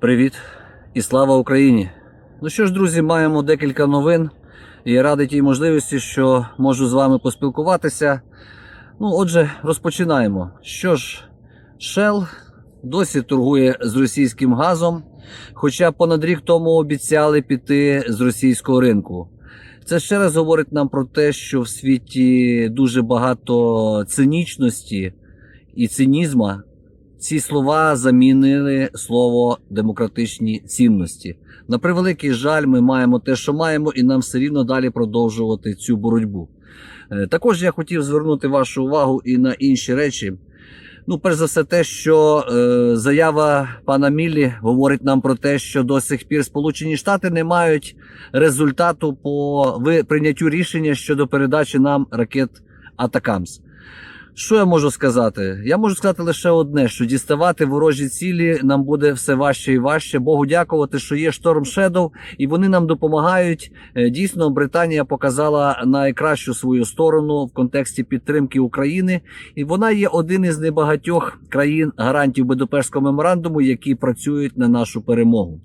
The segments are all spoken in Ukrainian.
Привіт і слава Україні! Ну що ж, друзі, маємо декілька новин і радий тій можливості, що можу з вами поспілкуватися. Ну, отже, розпочинаємо. Що ж, Shell досі торгує з російським газом, хоча понад рік тому обіцяли піти з російського ринку. Це ще раз говорить нам про те, що в світі дуже багато цинічності і цинізма. Ці слова замінили слово демократичні цінності. На превеликий жаль, ми маємо те, що маємо, і нам все рівно далі продовжувати цю боротьбу. Е, Також я хотів звернути вашу увагу і на інші речі. Ну, перш за все, те, що е, заява пана Міллі говорить нам про те, що до сих пір Сполучені Штати не мають результату по ви- прийняттю рішення щодо передачі нам ракет Атакамс. Що я можу сказати? Я можу сказати лише одне: що діставати ворожі цілі нам буде все важче і важче. Богу дякувати, що є Шторм Shadow, і вони нам допомагають. Е, Дійсно, Британія показала найкращу свою сторону в контексті підтримки України, і вона є один із небагатьох країн гарантів Будапештського меморандуму, які працюють на нашу перемогу.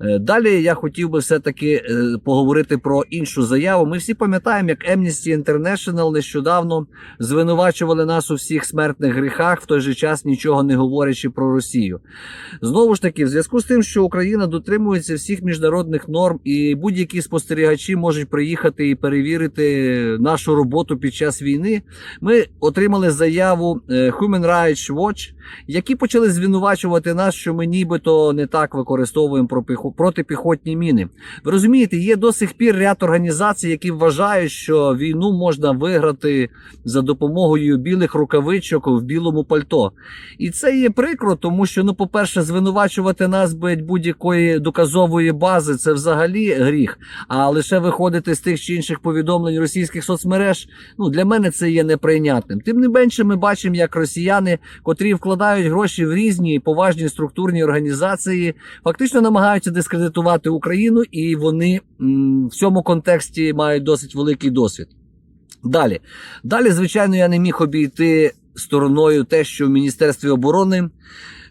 Е, Далі я хотів би все-таки е, поговорити про іншу заяву. Ми всі пам'ятаємо, як Amnesty International нещодавно звинувачували нас у всіх смертних гріхах, в той же час нічого не говорячи про Росію. Знову ж таки, в зв'язку з тим, що Україна дотримується всіх міжнародних норм, і будь-які спостерігачі можуть приїхати і перевірити нашу роботу під час війни. Ми отримали заяву е, Human Rights Watch, які почали звинувачувати нас, що ми нібито не так використовуємо пропіху- протипіхотні міни. Ви розумієте, є до сих пір ряд організацій, які вважають, що війну можна виграти за допомогою білих рукавичок в білому пальто. І це є прикро, тому що, ну, по-перше, звинувачувати нас будь-якої доказової бази це взагалі гріх. А лише виходити з тих чи інших повідомлень російських соцмереж, ну для мене це є неприйнятним. Тим не менше, ми бачимо, як росіяни, котрі вкладають гроші в різні поважні структурні організації, фактично намагаються дискредитувати Україну, і вони в цьому контексті мають досить великий досвід. Далі, далі, звичайно, я не міг обійти стороною те, що в Міністерстві оборони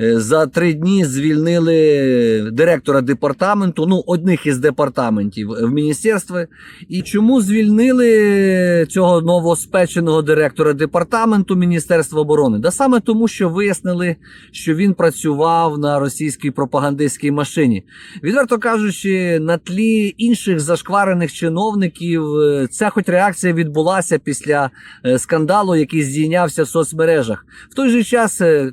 за три дні звільнили директора департаменту, ну, одних із департаментів в міністерстві. І чому звільнили цього новоспеченого директора департаменту Міністерства оборони? Да саме тому, що вияснили, що він працював на російській пропагандистській машині. Відверто кажучи, на тлі інших зашкварених чиновників, е, ця хоч реакція відбулася після е, скандалу, який здійнявся в соцмережах. В той же час е,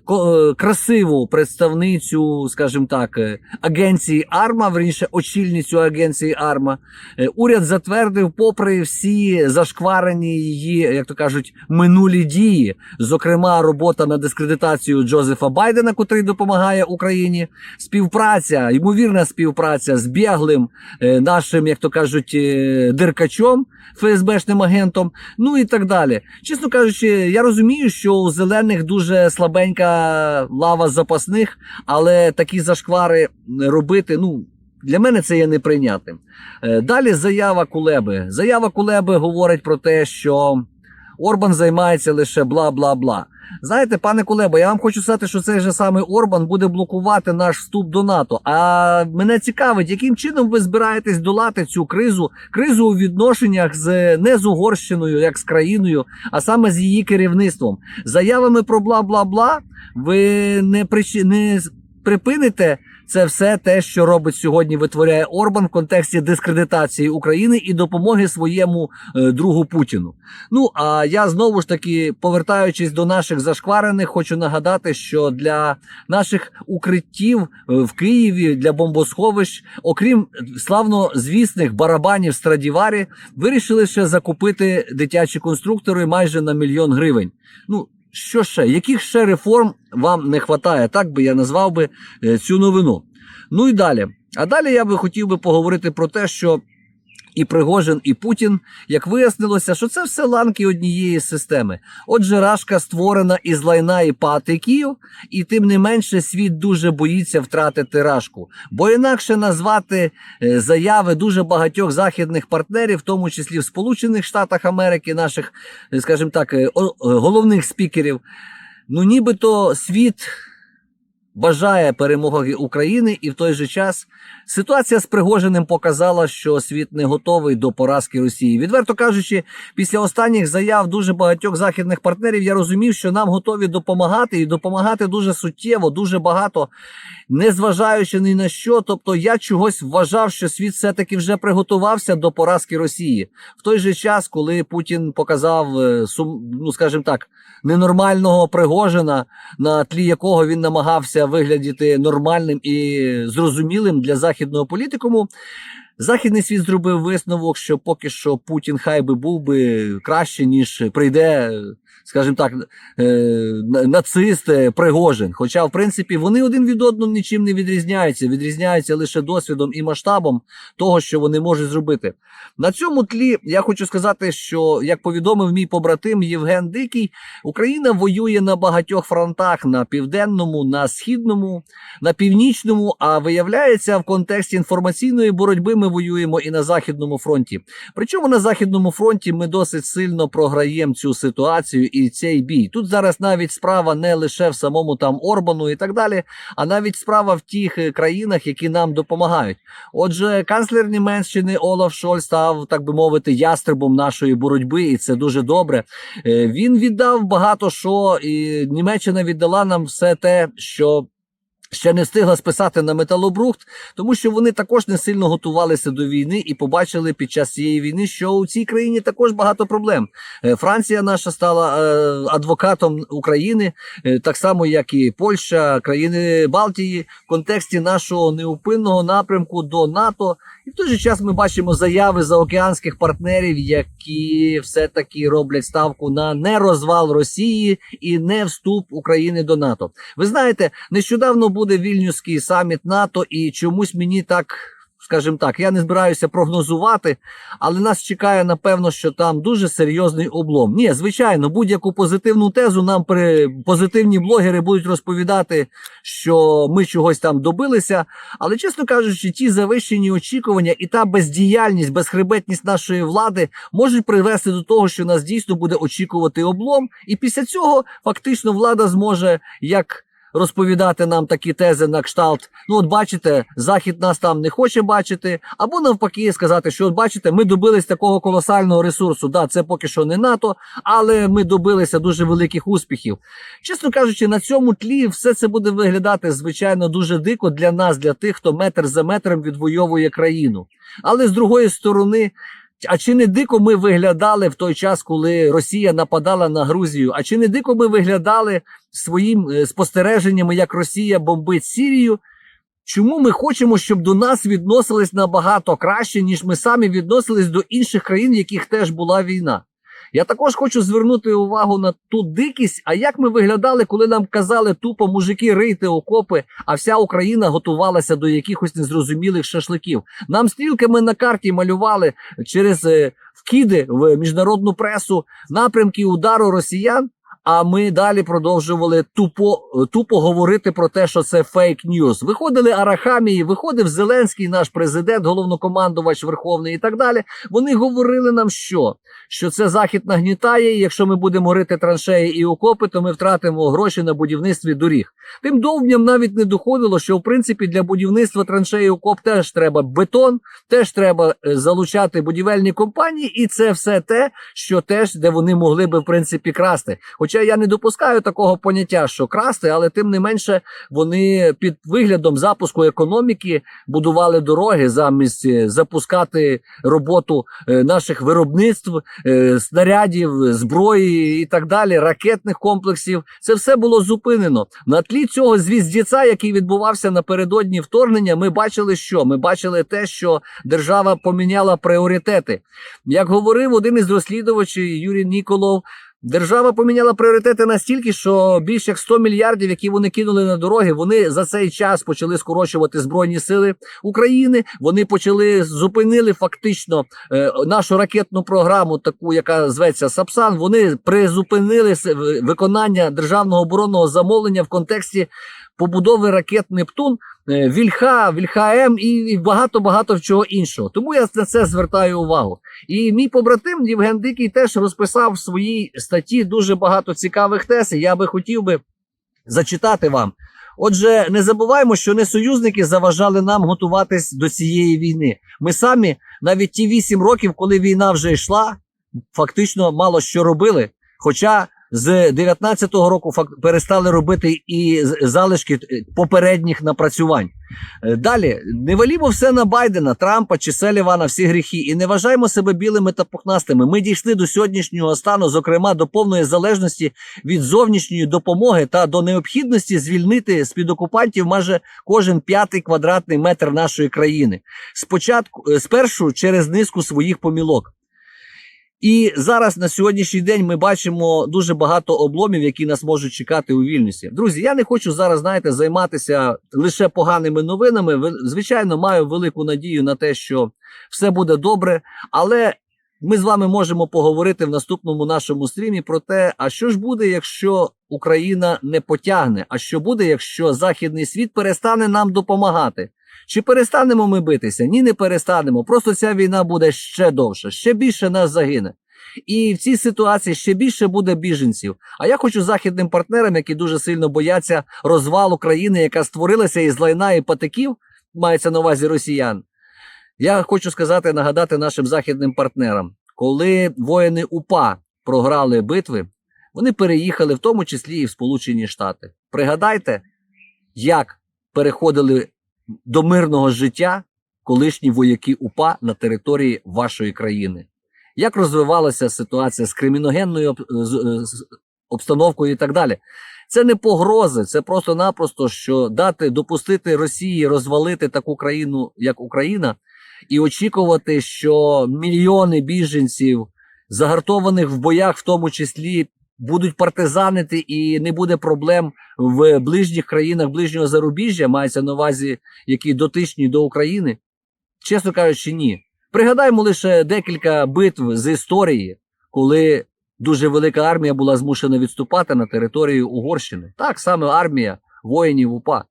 представницю, скажімо так, е, агенції Арма, верніше очільницю агенції Арма, е, уряд затвердив, попри всі зашкварені її, як то кажуть, минулі дії, зокрема, робота над дискредитацією Джозефа Байдена, котрий допомагає Україні, співпраця, ймовірна співпраця з біглим е, нашим, як то кажуть, диркачом, ФСБшним агентом, ну і так далі. Чесно кажучи, я розумію, що у зелених дуже слабенька лава запасних, але такі зашквари робити, ну. Для мене це є неприйнятним. Е, Далі заява Кулеби. Заява Кулеби говорить про те, що Орбан займається лише бла бла бла. Знаєте, пане Кулеба, я вам хочу сказати, що цей же самий Орбан буде блокувати наш вступ до НАТО. А мене цікавить, яким чином ви збираєтесь долати цю кризу, кризу у відношеннях з не з Угорщиною, як з країною, а саме з її керівництвом. Заявами про бла бла бла ви не причи... не припините це все те, що робить сьогодні, витворяє Орбан в контексті дискредитації України і допомоги своєму е, другу Путіну. Ну а я знову ж таки, повертаючись до наших зашкварених, хочу нагадати, що для наших укриттів е, в Києві для бомбосховищ, окрім славно звісних барабанів Страдіварі, вирішили ще закупити дитячі конструктори майже на мільйон гривень. Ну що ще? Яких ще реформ вам не вистачає? Так би я назвав би е, цю новину. Ну і далі. А далі я би хотів би поговорити про те, що і Пригожин, і Путін, як вияснилося, що це все ланки однієї системи. Отже, Рашка створена із лайна і патиків, і тим не менше світ дуже боїться втратити Рашку. Бо інакше назвати е, заяви дуже багатьох західних партнерів, в тому числі в Сполучених Штатах Америки, наших, е, скажімо так, е, головних спікерів, ну нібито світ бажає перемоги України, і в той же час ситуація з Пригожиним показала, що світ не готовий до поразки Росії. Відверто кажучи, після останніх заяв дуже багатьох західних партнерів я розумів, що нам готові допомагати і допомагати дуже суттєво, дуже багато, незважаючи ні на що. Тобто я чогось вважав, що світ все-таки вже приготувався до поразки Росії в той же час, коли Путін показав е, ну скажімо так, ненормального Пригожина, на тлі якого він намагався виглядіти нормальним і зрозумілим для західного політикуму. Західний світ зробив висновок, що поки що Путін хай би був би краще, ніж прийде, скажімо так, е, на- нацист е, Пригожин. Хоча, в принципі, вони один від одного нічим не відрізняються, відрізняються лише досвідом і масштабом того, що вони можуть зробити. На цьому тлі я хочу сказати, що як повідомив мій побратим Євген Дикий, Україна воює на багатьох фронтах: на південному, на східному, на північному. А виявляється, в контексті інформаційної боротьби ми воюємо і на західному фронті. Причому на західному фронті ми досить сильно програємо цю ситуацію і цей бій. Тут зараз навіть справа не лише в самому там Орбану і так далі, а навіть справа в тих е, країнах, які нам допомагають. Отже, канцлер Німеччини Олаф Шольц став, так би мовити, ястребом нашої боротьби, і це дуже добре. Е, Він віддав багато що, і Німеччина віддала нам все те, що. Ще не встигла списати на металобрухт, тому що вони також не сильно готувалися до війни і побачили під час цієї війни, що у цій країні також багато проблем. Е, Франція наша стала е, адвокатом України, е, так само як і Польща, країни Балтії, в контексті нашого неупинного напрямку до НАТО. І в той же час ми бачимо заяви заокеанських партнерів, які все-таки роблять ставку на нерозвал Росії і не вступ України до НАТО. Ви знаєте, нещодавно буде вільнюський саміт НАТО, і чомусь мені так. Скажімо так, я не збираюся прогнозувати, але нас чекає напевно, що там дуже серйозний облом. Ні, звичайно, будь-яку позитивну тезу нам при позитивні блогери будуть розповідати, що ми чогось там добилися. Але чесно кажучи, ті завищені очікування і та бездіяльність, безхребетність нашої влади можуть привести до того, що нас дійсно буде очікувати облом, і після цього фактично влада зможе як. Розповідати нам такі тези на кшталт. Ну, от бачите, захід нас там не хоче бачити, або навпаки, сказати, що от бачите, ми добились такого колосального ресурсу. Да, це поки що не НАТО, але ми добилися дуже великих успіхів. Чесно кажучи, на цьому тлі все це буде виглядати звичайно дуже дико для нас, для тих, хто метр за метром відвоює країну. Але з другої сторони. А чи не дико ми виглядали в той час, коли Росія нападала на Грузію? А чи не дико ми виглядали своїм е, спостереженнями, як Росія бомбить Сірію? Чому ми хочемо, щоб до нас відносились набагато краще, ніж ми самі відносились до інших країн, в яких теж була війна? Я також хочу звернути увагу на ту дикість, а як ми виглядали, коли нам казали тупо мужики рийте окопи, а вся Україна готувалася до якихось незрозумілих шашликів. Нам стрілками на карті малювали через е, вкиди в міжнародну пресу напрямки удару росіян. А ми далі продовжували тупо тупо говорити про те, що це фейк ньюс. Виходили Арахамії, виходив Зеленський, наш президент, головнокомандувач Верховний і так далі. Вони говорили нам, що що це захід нагнітає. і Якщо ми будемо рити траншеї і окопи, то ми втратимо гроші на будівництві доріг. Тим довбням навіть не доходило, що в принципі для будівництва траншеї окоп теж треба бетон, теж треба е, залучати будівельні компанії, і це все те, що теж де вони могли би в принципі красти. Хоча я не допускаю такого поняття, що красти, але тим не менше вони під виглядом запуску економіки будували дороги замість е, запускати роботу е, наших виробництв, е, снарядів, зброї і так далі, ракетних комплексів. Це все було зупинено. На тлі цього звіздіця, який відбувався напередодні вторгнення, ми бачили, що ми бачили те, що держава поміняла пріоритети. Як говорив один із розслідувачів Юрій Ніколов. Держава поміняла пріоритети настільки, що більше як 100 мільярдів, які вони кинули на дороги, вони за цей час почали скорочувати збройні сили України. Вони почали зупинили фактично е, нашу ракетну програму, таку яка зветься Сапсан. Вони призупинили виконання державного оборонного замовлення в контексті побудови ракет Нептун. е, Вільха, Вільха М і багато багато чого іншого. Тому я на це звертаю увагу. І мій побратим Євген Дикий теж розписав в своїй статті дуже багато цікавих тез. і Я би хотів би зачитати вам. Отже, не забуваємо, що не союзники заважали нам готуватись до цієї війни. Ми самі навіть ті вісім років, коли війна вже йшла, фактично мало що робили. Хоча з 19-го року перестали робити і залишки е, попередніх напрацювань. Е, Далі не валімо все на Байдена, Трампа чи Селівана, всі гріхи, і не вважаємо себе білими та пухнастими. Ми дійшли до сьогоднішнього стану, зокрема до повної залежності від зовнішньої допомоги та до необхідності звільнити з під окупантів майже кожен п'ятий квадратний метр нашої країни. Спочатку е, спершу через низку своїх помілок. І зараз на сьогоднішній день ми бачимо дуже багато обломів, які нас можуть чекати у вільності. Друзі, я не хочу зараз, знаєте, займатися лише поганими новинами. Ви- Звичайно, маю велику надію на те, що все буде добре, але ми з вами можемо поговорити в наступному нашому стрімі про те, а що ж буде, якщо Україна не потягне, а що буде, якщо Західний світ перестане нам допомагати. Чи перестанемо ми битися? Ні, не перестанемо. Просто ця війна буде ще довше, ще більше нас загине. І в цій ситуації ще більше буде біженців. А я хочу західним партнерам, які дуже сильно бояться розвалу країни, яка створилася із лайна і патиків, мається на увазі росіян. Я хочу сказати, нагадати нашим західним партнерам, коли воїни УПА програли битви, вони переїхали в тому числі і в Сполучені Штати. Пригадайте, як переходили до мирного життя колишні вояки УПА на території вашої країни. Як розвивалася ситуація з криміногенною з- обстановкою і так далі? Це не погрози, це просто-напросто, що дати допустити Росії розвалити таку країну, як Україна, і очікувати, що мільйони біженців, загартованих в боях, в тому числі, будуть партизанити, і не буде проблем в ближніх країнах ближнього зарубіжжя, мається на увазі, які дотичні до України? Чесно кажучи, ні. Пригадаймо лише декілька битв з історії, коли дуже велика армія була змушена відступати на територію Угорщини. Так саме армія воїнів УПА.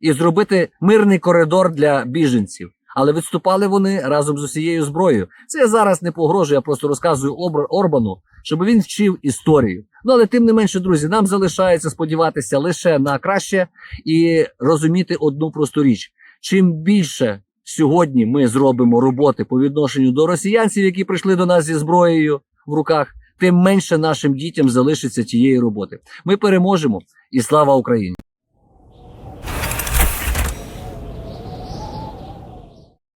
І зробити мирний коридор для біженців. Але відступали вони разом з усією зброєю. Це я зараз не погрожую, я просто розказую Обр- Орбану, щоб він вчив історію. Ну але тим не менше, друзі, нам залишається сподіватися лише на краще і розуміти одну просту річ: чим більше сьогодні ми зробимо роботи по відношенню до росіянців, які прийшли до нас зі зброєю в руках, тим менше нашим дітям залишиться тієї роботи. Ми переможемо і слава Україні!